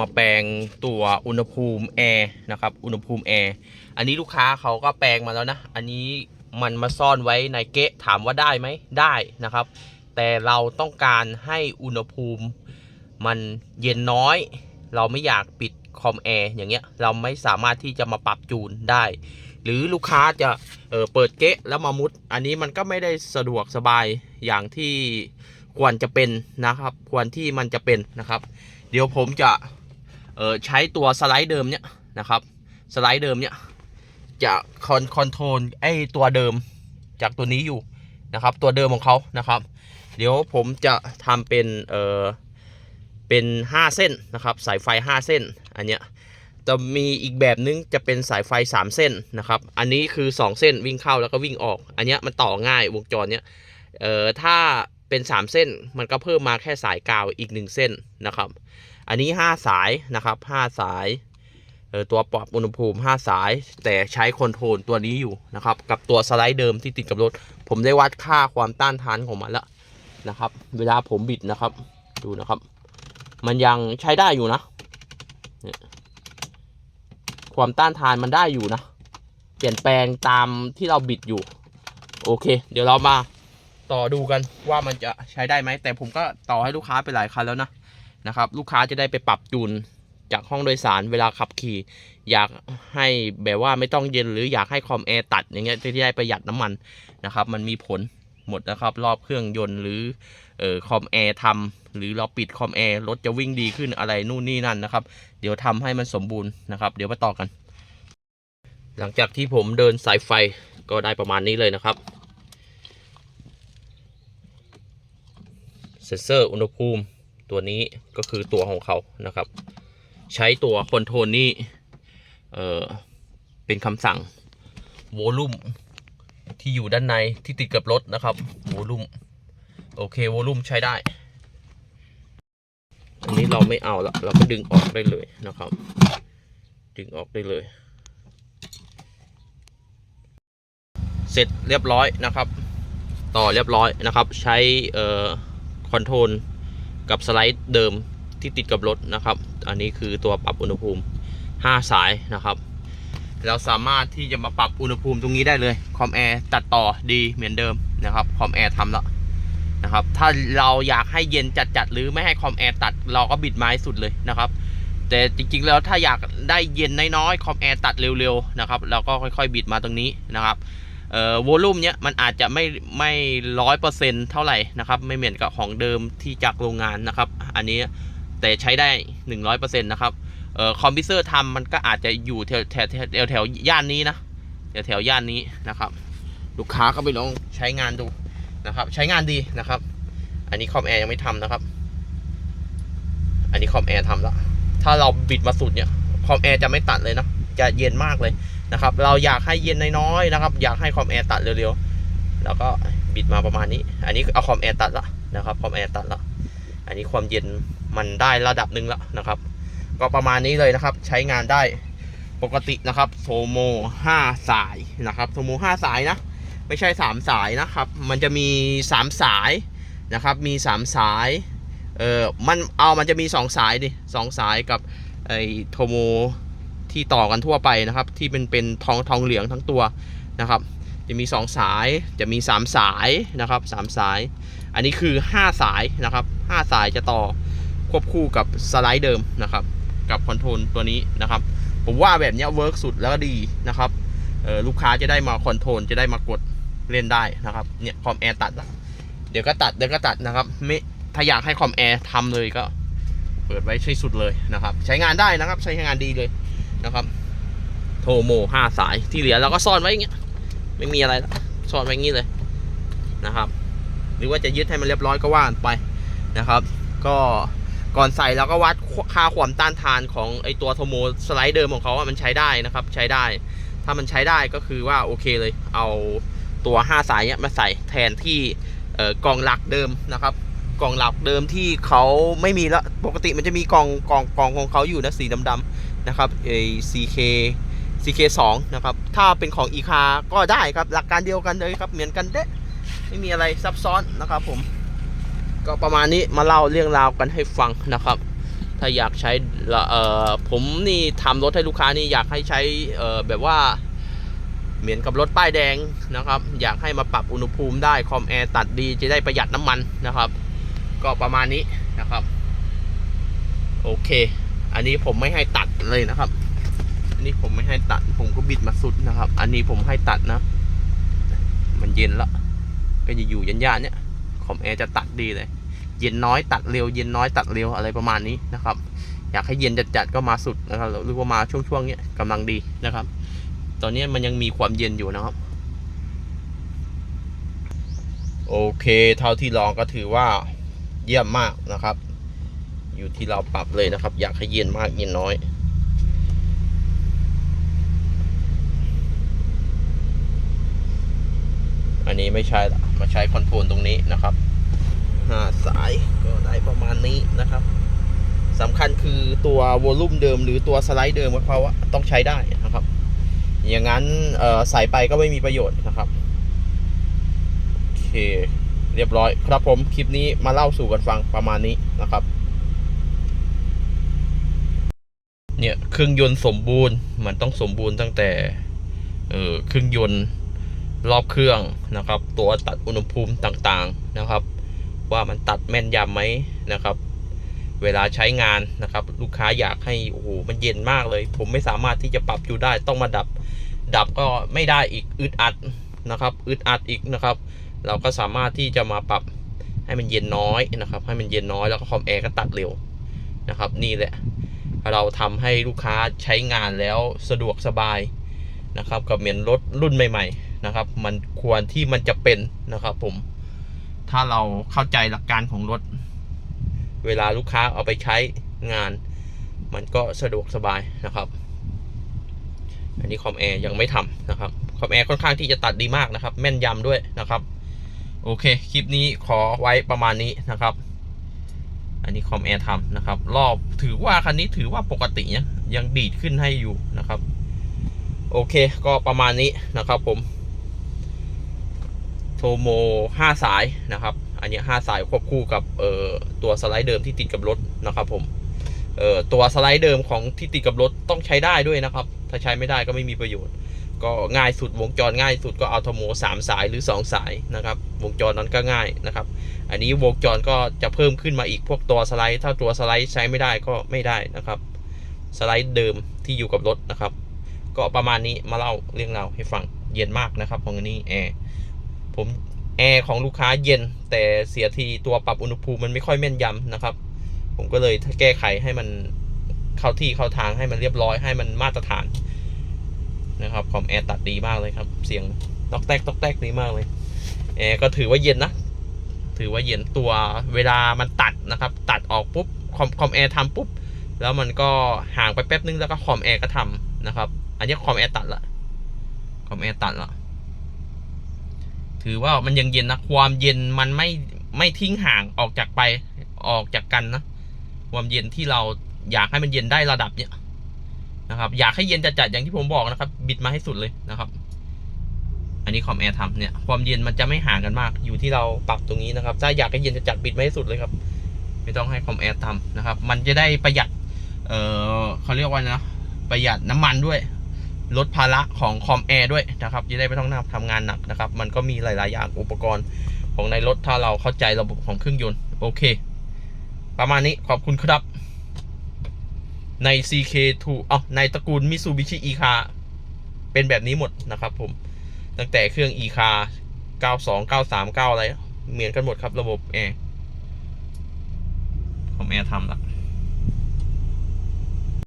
มาแปลงตัวอุณหภูมิแอร์นะครับ อุณหภูมิแอร์ อันนี้ลูกค้าเขาก็แปลงมาแล้วนะ อันนี้มันมาซ่อนไว้ในเกะถามว่าได้ไหมได้นะครับ แต่เราต้องการให้อุณหภูมิมันเย็นน้อย เราไม่อยากปิดคอมแอร์อย่างเงี้ย เราไม่สามารถที่จะมาปรับจูนได้ หรือลูกค้าจะเออเปิดเกะแล้วมามุด อันนี้มันก็ไม่ได้สะดวกสบายอย่างที่ควรจะเป็นนะครับ ควรที่มันจะเป็นนะครับ เดี๋ยวผมจะ เออใช้ตัวสไลด์เดิมเนี่ยนะครับ สไลด์เดิมเนี่ยจะคอนคอนโทรลไอตัวเดิมจากตัวนี้อยู่นะครับ ตัวเดิมของเขานะครับ เดี๋ยวผมจะทำเป็นเออเป็น 5 เส้นนะครับสายไฟ 5 เส้นอันเนี้ยจะมีอีกแบบนึงจะเป็นสายไฟ 3 เส้นนะครับ อันนี้คือ 2 เส้นวิ่งเข้าแล้วก็วิ่งออก อันเนี้ยมันต่อง่ายวงจรเนี้ย เออถ้าเป็น 3 เส้นมันก็เพิ่มมาแค่สายกาวอีก 1 เส้นนะครับ อันนี้ 5 สายนะครับ 5 สายตัวปรับอุณหภูมิ 5 สาย แต่ใช้คอนโทรลตัวนี้อยู่นะครับ กับตัวสไลด์เดิมที่ติดกับรถ ผมได้วัดค่าความต้านทานของมันแล้วนะครับ เวลาผมบิดนะครับ ดูนะครับ มันยังใช้ได้อยู่นะ ความต้านทานมันได้อยู่นะ เปลี่ยนแปลงตามที่เราบิดอยู่ โอเค เดี๋ยวเรามาต่อดูกันว่ามันจะใช้ได้ไหม แต่ผมก็ต่อให้ลูกค้าไปหลายคันแล้วนะ นะครับ ลูกค้าจะได้ไปปรับจูนจากห้องโดยสารเวลาขับขี่ อยากให้แบบว่าไม่ต้องเย็นหรืออยากให้คอมแอร์ตัดอย่างเงี้ยจะได้ประหยัดน้ำมันนะครับ มันมีผลหมดนะครับ รอบเครื่องยนต์หรือเอ่อคอมแอร์ทำหรือเราปิดคอมแอร์รถจะวิ่งดีขึ้นอะไรนู่นนี่นั่นนะครับ เดี๋ยวทำให้มันสมบูรณ์นะครับ เดี๋ยวมาต่อกัน หลังจากที่ผมเดินสายไฟก็ได้ประมาณนี้เลยนะครับเซนเซอร์อุณหภูมิ ตัวนี้ก็คือตัวของเขานะครับ ใช้ตัวคอนโทรลนี้เออเป็นคำสั่งโวลูมที่อยู่ด้านในที่ติดกับรถนะครับโวลูมโอเคโวลูมใช้ได้ อันนี้เราไม่เอาละเราก็ดึงออกได้เลยนะครับ ดึงออกได้เลย เสร็จเรียบร้อยนะครับ ต่อเรียบร้อยนะครับ ใช้เอ่อคอนโทรล กับสไลด์เดิมที่ติดกับรถนะครับ อันนี้คือตัวปรับอุณหภูมิ 5 สายนะครับ เราสามารถที่จะมาปรับอุณหภูมิตรงนี้ได้เลยคอมแอร์ตัดต่อดีเหมือนเดิมนะครับคอมแอร์ทำแล้วนะครับถ้าเราอยากให้เย็นจัดๆหรือไม่ให้คอมแอร์ตัดเราก็บิดไม้สุดเลยนะครับ แต่จริงๆแล้วถ้าอยากได้เย็นน้อยๆคอมแอร์ตัดเร็วๆนะครับเราก็ค่อยๆบิดมาตรงนี้นะครับ เอ่อวอลลุ่มเนี้ยมันอาจจะไม่ไม่ร้อยเปอร์เซ็นต์เท่าไหร่นะครับ ไม่เหมือนกับของเดิมที่จากโรงงานนะครับ อันนี้แต่ใช้ได้หนึ่งร้อยเปอร์เซ็นต์นะครับเอ่อคอมพิวเซอร์ทำมันก็อาจจะอยู่แถวแถวแถวแถวย่านนี้นะแถวแถวย่านนี้นะครับ ลูกค้าก็ไปลองใช้งานดูนะครับ ใช้งานดีนะครับ อันนี้คอมแอร์ยังไม่ทำนะครับ อันนี้คอมแอร์ทำแล้วถ้าเราบิดมาสุดเนี่ยคอมแอร์จะไม่ตัดเลยนะจะเย็นมากเลย นะครับ เราอยากให้เย็นน้อยๆนะครับ อยากให้คอมแอร์ตัดเร็วๆ แล้วก็บิดมาประมาณนี้ อันนี้เอาคอมแอร์ตัดละนะครับคอมแอร์ตัดละ อันนี้ความเย็นมันได้ระดับหนึ่งล้วนะครับ ก็ประมาณนี้เลยนะครับ ใช้งานได้ปกตินะครับโซโม5 สายนะครับโซโม5 สายนะ ไม่ใช่ 3 สายนะครับ มันจะมี 3 สายนะครับ มี 3 สายเออมันเอามันจะมี 2 สายดิสองสายกับไอโทโม ที่ต่อกันทั่วไปนะครับ ที่เป็นเป็นทองทองเหลืองทั้งตัวนะครับ จะมี 2 สายจะมี 3 สายนะครับ 3 สาย อันนี้คือ 5 สายนะครับ 5 สายจะต่อควบคู่กับสไลด์เดิมนะครับ กับคอนโทรลตัวนี้นะครับ ผมว่าแบบนี้เวิร์กสุดแล้วก็ดีนะครับลูกค้าจะได้มาคอนโทรลจะได้มากดเล่นได้นะครับเนี่ยคอมแอร์ตัดละเดี๋ยวก็ตัดเดี๋ยวก็ตัดนะครับไม่ถ้าอยากให้คอมแอร์ทำเลยก็เปิดไว้ใช้สุดเลยนะครับ ใช้งานได้นะครับ ใช้งานดีเลย นะครับโทโมห้าสายที่เหลือเราก็ซ่อนไว้อย่างเงี้ยไม่มีอะไรละซ่อนไว้อย่างงี้เลยนะครับ หรือว่าจะยึดให้มันเรียบร้อยก็ว่ากันไปนะครับ ก็ก่อนใส่เราก็วัดค่าความต้านทานของไอตัวโทโมสไลด์เดิมของเขาว่ามันใช้ได้นะครับใช้ได้ ถ้ามันใช้ได้ก็คือว่าโอเคเลย เอาตัว 5 สายเนี้ยมาใส่แทนที่กล่องหลักเดิมนะครับกล่องหลักเดิมที่เขาไม่มีแล้วปกติมันจะมีกล่องกล่องกล่องของเขาอยู่นะสีดำๆ นะครับเอ CK CK 2 นะครับถ้าเป็นของอีคาก็ได้ครับหลักการเดียวกันเลยครับเหมือนกันเด้ไม่มีอะไรซับซ้อนนะครับผม ก็ประมาณนี้มาเล่าเรื่องราวกันให้ฟังนะครับ ถ้าอยากใช้เอ่อผมนี่ทำรถให้ลูกค้านี่อยากให้ใช้เอ่อแบบว่าเหมือนกับรถป้ายแดงนะครับ อยากให้มาปรับอุณหภูมิได้คอมแอร์ตัดดีจะได้ประหยัดน้ำมันนะครับ ก็ประมาณนี้นะครับ โอเค อันนี้ผมไม่ให้ตัดเลยนะครับ อันนี้ผมไม่ให้ตัด ผมก็บิดมาสุดนะครับ อันนี้ผมให้ตัดนะ มันเย็นละ ก็จะอยู่ยันยานๆเนี่ยคอมแอร์จะตัดดีเลย เย็นน้อยตัดเร็ว เย็นน้อยตัดเร็วอะไรประมาณนี้นะครับ อยากให้เย็นจัดๆก็มาสุดนะครับ หรือว่ามาช่วงๆเนี้ยกำลังดีนะครับ ตอนนี้มันยังมีความเย็นอยู่นะครับโอเค เท่าที่ลองก็ถือว่าเยี่ยมมากนะครับ อยู่ที่เราปรับเลยนะครับ อยากให้เย็นมากเย็นน้อยอันนี้ไม่ใช่ละมาใช้คอนโทรลตรงนี้นะครับห้าสายก็ได้ประมาณนี้นะครับสำคัญคือตัววอลลุ่มเดิมหรือตัวสไลด์เดิมของเขาอะต้องใช้ได้นะครับ อย่างนั้นใส่ไปก็ไม่มีประโยชน์นะครับ โอเค เรียบร้อยครับผม คลิปนี้มาเล่าสู่กันฟังประมาณนี้นะครับ เนี่ยเครื่องยนต์สมบูรณ์มันต้องสมบูรณ์ตั้งแต่เออเครื่องยนต์รอบเครื่องนะครับ ตัวตัดอุณหภูมิต่างๆนะครับ ว่ามันตัดแม่นยำไหมนะครับ เวลาใช้งานนะครับ ลูกค้าอยากให้โอ้โหมันเย็นมากเลย ผมไม่สามารถที่จะปรับอยู่ได้ต้องมาดับ ดับก็ไม่ได้อีกอึดอัดนะครับ อึดอัดอีกนะครับ เราก็สามารถที่จะมาปรับให้มันเย็นน้อยนะครับ ให้มันเย็นน้อยแล้วก็คอมแอร์ก็ตัดเร็วนะครับ นี่แหละ เราทำให้ลูกค้าใช้งานแล้วสะดวกสบายนะครับ กับเหมือนรถรุ่นใหม่ ๆ นะครับ มันควรที่มันจะเป็นนะครับผมถ้าเราเข้าใจหลักการของรถ เวลาลูกค้าเอาไปใช้งาน มันก็สะดวกสบายนะครับ อันนี้คอมแอร์ยังไม่ทำนะครับคอมแอร์ค่อนข้างที่จะตัดดีมากนะครับ แม่นยำด้วยนะครับ โอเค คลิปนี้ขอไว้ประมาณนี้นะครับ อันนี้คอมแอร์ทำนะครับ รอบถือว่าคันนี้ถือว่าปกตินะยังดีดขึ้นให้อยู่นะครับ โอเคก็ประมาณนี้นะครับผมโทโม5 สายนะครับ อันนี้ 5 สายควบคู่กับเอ่อตัวสไลด์เดิมที่ติดกับรถนะครับผมเอ่อตัวสไลด์เดิมของที่ติดกับรถต้องใช้ได้ด้วยนะครับ ถ้าใช้ไม่ได้ก็ไม่มีประโยชน์ ก็ง่ายสุดวงจรง่ายสุดก็เอาโทโม3 สายหรือ 2 สายนะครับ วงจรนั้นก็ง่ายนะครับ อันนี้วงจรก็จะเพิ่มขึ้นมาอีกพวกตัวสไลด์ ถ้าตัวสไลด์ใช้ไม่ได้ก็ไม่ได้นะครับ สไลด์เดิมที่อยู่กับรถนะครับ ก็ประมาณนี้มาเล่าเรื่องราวให้ฟังเย็นมากนะครับของอันนี้แอร์ผมแอร์ของลูกค้าเย็น แต่เสียทีตัวปรับอุณหภูมิมันไม่ค่อยแม่นยำนะครับ ผมก็เลยแก้ไขให้มันเข้าที่เข้าทางให้มันเรียบร้อยให้มันมาตรฐาน นะครับคอมแอร์ตัดดีมากเลยครับ เสียงตอกแตกตอกแตกดีมากเลยแอร์ก็ถือว่าเย็นนะ ถือว่าเย็นตัวเวลามันตัดนะครับ ตัดออกปุ๊บคอมคอมแอร์ทำปุ๊บ แล้วมันก็ห่างไปแป๊บนึงแล้วก็คอมแอร์ก็ทำนะครับ อันนี้คอมแอร์ตัดละคอมแอร์ตัดละถือว่ามันยังเย็นนะ ความเย็นมันไม่ไม่ทิ้งห่างออกจากไปออกจากกันนะ ความเย็นที่เราอยากให้มันเย็นได้ระดับเนี้ย นะครับ อยากให้เย็นจัดๆอย่างที่ผมบอกนะครับ บิดมาให้สุดเลยนะครับ อันนี้คอมแอร์ทำเนี่ย ความเย็นมันจะไม่ห่างกันมาก อยู่ที่เราปรับตรงนี้นะครับ ถ้าอยากให้เย็นจัดๆบิดมาให้สุดเลยครับ ไม่ต้องให้คอมแอร์ทำนะครับ มันจะได้ประหยัด เออเขาเรียกว่านะ ประหยัดน้ำมันด้วย ลดภาระของคอมแอร์ด้วยนะครับ จะได้ไม่ต้องทำงานหนักนะครับ มันก็มีหลายๆอย่างอุปกรณ์ของในรถถ้าเราเข้าใจระบบของเครื่องยนต์ โอเค ประมาณนี้ขอบคุณครับ ใน CK2 อ๋อในตระกูล Mitsubishi e c a เป็นแบบนี้หมดนะครับผม ตั้งแต่เครื่อง e c a 92 93 9 อะไร เหมือนกันหมดครับระบบแอร์ผมแอร์ทำละ